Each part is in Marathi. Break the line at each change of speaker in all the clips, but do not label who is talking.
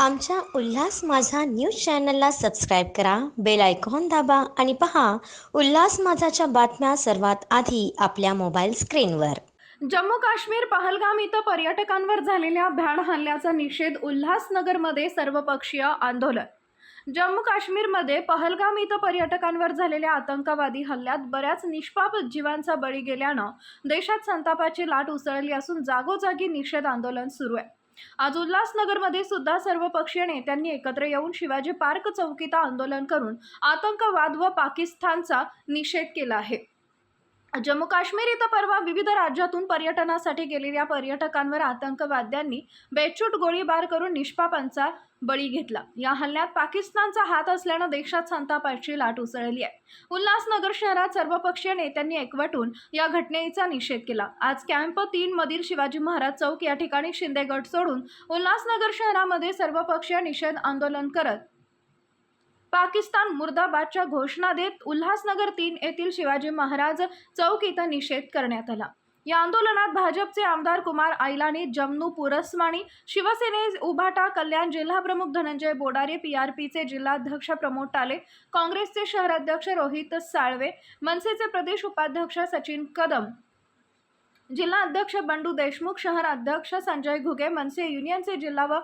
आमच्या उल्हास माझा न्यूज चॅनलला सबस्क्राईब करा बेल आयकॉन दाबा आणि पहा उल्हास माझाच्या बातम्या सर्वात आधी आपल्या मोबाईल स्क्रीनवर.
जम्मू काश्मीर पहलगाम इथं पर्यटकांवर झालेल्या भ्याड हल्ल्याचा निषेध उल्हासनगरमध्ये सर्वपक्षीय आंदोलन. जम्मू काश्मीरमध्ये पहलगाम इथं पर्यटकांवर झालेल्या आतंकवादी हल्ल्यात बऱ्याच निष्पाप जीवांचा बळी गेल्यानं देशात संतापाची लाट उसळली असून जागोजागी निषेध आंदोलन सुरू आहे. आज उल्हासनगरमध्ये सुद्धा सर्व पक्षीय नेत्यांनी एकत्र येऊन शिवाजी पार्क चौकीत आंदोलन करून आतंकवाद व पाकिस्तानचा निषेध केला आहे. जम्मू काश्मीर इथं परवा विविध राज्यातून पर्यटनासाठी गेलेल्या पर्यटकांवर आतंकवाद्यांनी बेछूट गोळीबार करून निष्पापांचा बळी घेतला. या हल्ल्यात पाकिस्तानचा हात असल्यानं देशात संतापाची लाट उसळली आहे. उल्हासनगर शहरात सर्वपक्षीय नेत्यांनी एकवटून या घटनेचा निषेध केला. आज कॅम्प तीन मधील शिवाजी महाराज चौक या ठिकाणी शिंदे गट सोडून उल्हासनगर शहरामध्ये सर्वपक्षीय निषेध आंदोलन करत पाकिस्तान मुर्दाबादच्या घोषणा देत उल्हासनगर तीन येथील शिवाजी महाराज चौक इथं निषेध करण्यात आला. या आंदोलनात भाजपचे आमदार कुमार आयलानी जमनू पुरस्माणी शिवसेने उभाटा कल्याण जिल्हाप्रमुख धनंजय बोडारे पीआरपीचे जिल्हाध्यक्ष प्रमोद टाले काँग्रेसचे शहराध्यक्ष रोहित साळवे मनसेचे प्रदेश उपाध्यक्ष सचिन कदम जिल्हा अध्यक्ष बंडू देशमुख शहर अध्यक्ष संजय घुगे मनसे युनियनचे जिल्हा व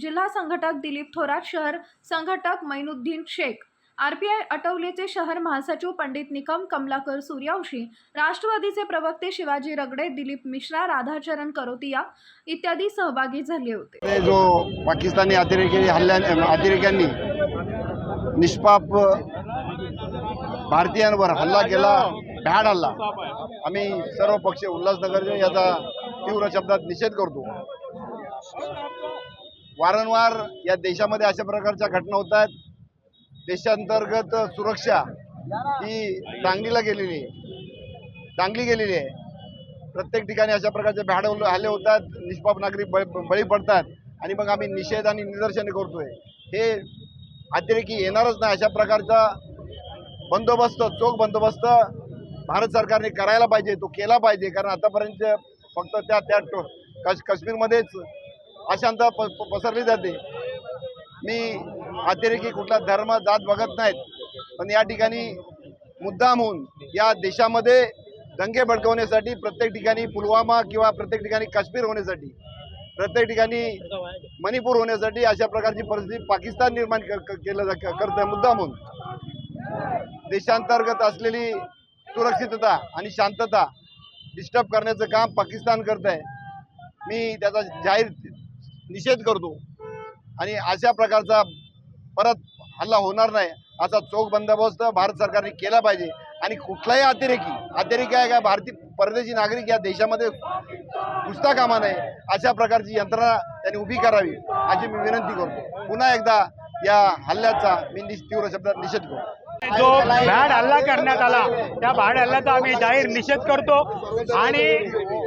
जिल्हा संघटक दिलीप थोरात शहर संघटक मैनुद्दीन शेख. आरपीआय अटवलेचे शहर महासचिव पंडित निकम कमलाकर सूर्यवंशी राष्ट्रवादीचे प्रवक्ते शिवाजी रगडे दिलीप मिश्रा राधाचरण करोतिया इत्यादी सहभागी झाले होते.
जो पाकिस्तानी अतिरेकी हल्ल्या अतिरेक्यांनी निष्पाप भारतीयांवर हल्ला केला भ्याड हल्ला आम्ही सर्व पक्ष उल्हासनगरचे याचा तीव्र शब्दात निषेध करतो. वारंवार या देशामध्ये अशा प्रकारच्या घटना होत आहेत. देशांतर्गत सुरक्षा ही डांगलीला गेलेली आहे. डांगली गेलेली आहे. प्रत्येक ठिकाणी अशा प्रकारचे भ्याड हल्ले होतात निष्पाप नागरिक बळी बळी पडतात आणि मग आम्ही निषेध आणि निदर्शने करतोय. हे अतिरेकी येणारच नाही. अशा प्रकारचा बंदोबस्त चोख बंदोबस्त भारत सरकारने करायला पाहिजे. तो केला पाहिजे. कारण आतापर्यंत फक्त त्या त्या टो- काश्मीरमध्येच अशांत प प- पसरली जाते. मी अतिरेकी कुठला धर्म जात बघत नाहीत. पण या ठिकाणी मुद्दाम होऊन या देशामध्ये दंगे भडकवण्यासाठी प्रत्येक ठिकाणी पुलवामा किंवा प्रत्येक ठिकाणी काश्मीर होण्यासाठी प्रत्येक ठिकाणी मणिपूर होण्यासाठी अशा प्रकारची परिस्थिती पाकिस्तान निर्माण क- केलं जा करत आहे मुद्दाम म्हणून देशांतर्गत असलेली सुरक्षितता आणि शांतता डिस्टर्ब करण्याचं काम पाकिस्तान करत आहे मी त्याचा जाहीर निषेध करतो. आणि अशा प्रकारचा परत हल्ला होणार नाही. असा चोख बंदोबस्त भारत सरकारने केला पाहिजे. आणि कुठलाही अतिरेकी अतिरेकी आहे का भारतीय परदेशी नागरिक या देशामध्ये घुसता कामा नये अशा प्रकारची यंत्रणा त्यांनी उभी करावी अशी मी विनंती करतो. पुन्हा एकदा या हल्ल्याचा मी तीव्र शब्दात निषेध करतो.
जो भ्याड हल्ला करण्यात आला त्या भ्याड हल्ल्याचा आम्ही जाहीर निषेध करतो. आणि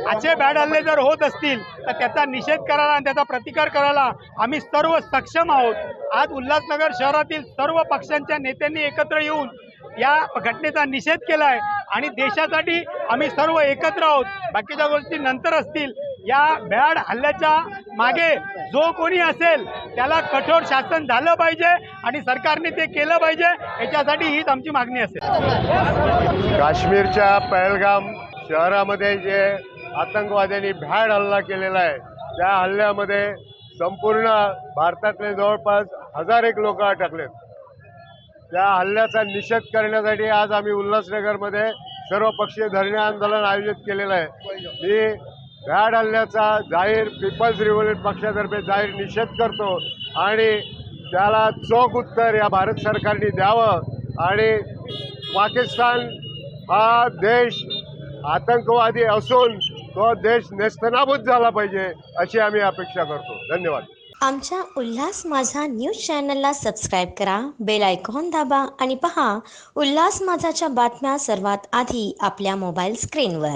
असे बॅड हल्ले जर होत असतील तर त्याचा निषेध करायला आणि त्याचा प्रतिकार करायला आम्ही सर्व सक्षम आहोत. आज उल्हासनगर शहरातील सर्व पक्षांच्या नेत्यांनी एकत्र येऊन या घटनेचा निषेध केला आहे आणि देशासाठी आम्ही सर्व एकत्र आहोत. बाकीच्या गोष्टी नंतर असतील. या भ्याड हल्ल्याच्या मागे जो कोणी असेल त्याला कठोर शासन झालं पाहिजे आणि सरकारने ते केलं पाहिजे याच्यासाठी हीच आमची मागणी असेल.
काश्मीरच्या पहलगाम शहरामध्ये जे आतंकवाद्यांनी भ्याड हल्ला केलेला आहे. त्या हल्ल्यामध्ये संपूर्ण भारतातले जवळपास हजार एक लोक अटकलेत. त्या हल्ल्याचा निषेध करण्यासाठी आज आम्ही उल्हासनगरमध्ये सर्वपक्षीय धरणे आंदोलन आयोजित केलेलं आहे. मी भ्याड हल्ल्याचा जाहीर पीपल्स रिव्होल्यूट पक्षातर्फे जाहीर निषेध करतो आणि त्याला चोख उत्तर या भारत सरकारने द्यावं आणि पाकिस्तान हा देश आतंकवादी असून तो देश नेस्तनाबूत झाला पाहिजे अशी आम्ही अपेक्षा करतो. धन्यवाद.
आमच्या उल्हास माझा न्यूज चॅनलला सबस्क्राईब करा बेल आयकॉन दाबा आणि पहा उल्हास माझाच्या बातम्या सर्वात आधी आपल्या मोबाईल स्क्रीनवर.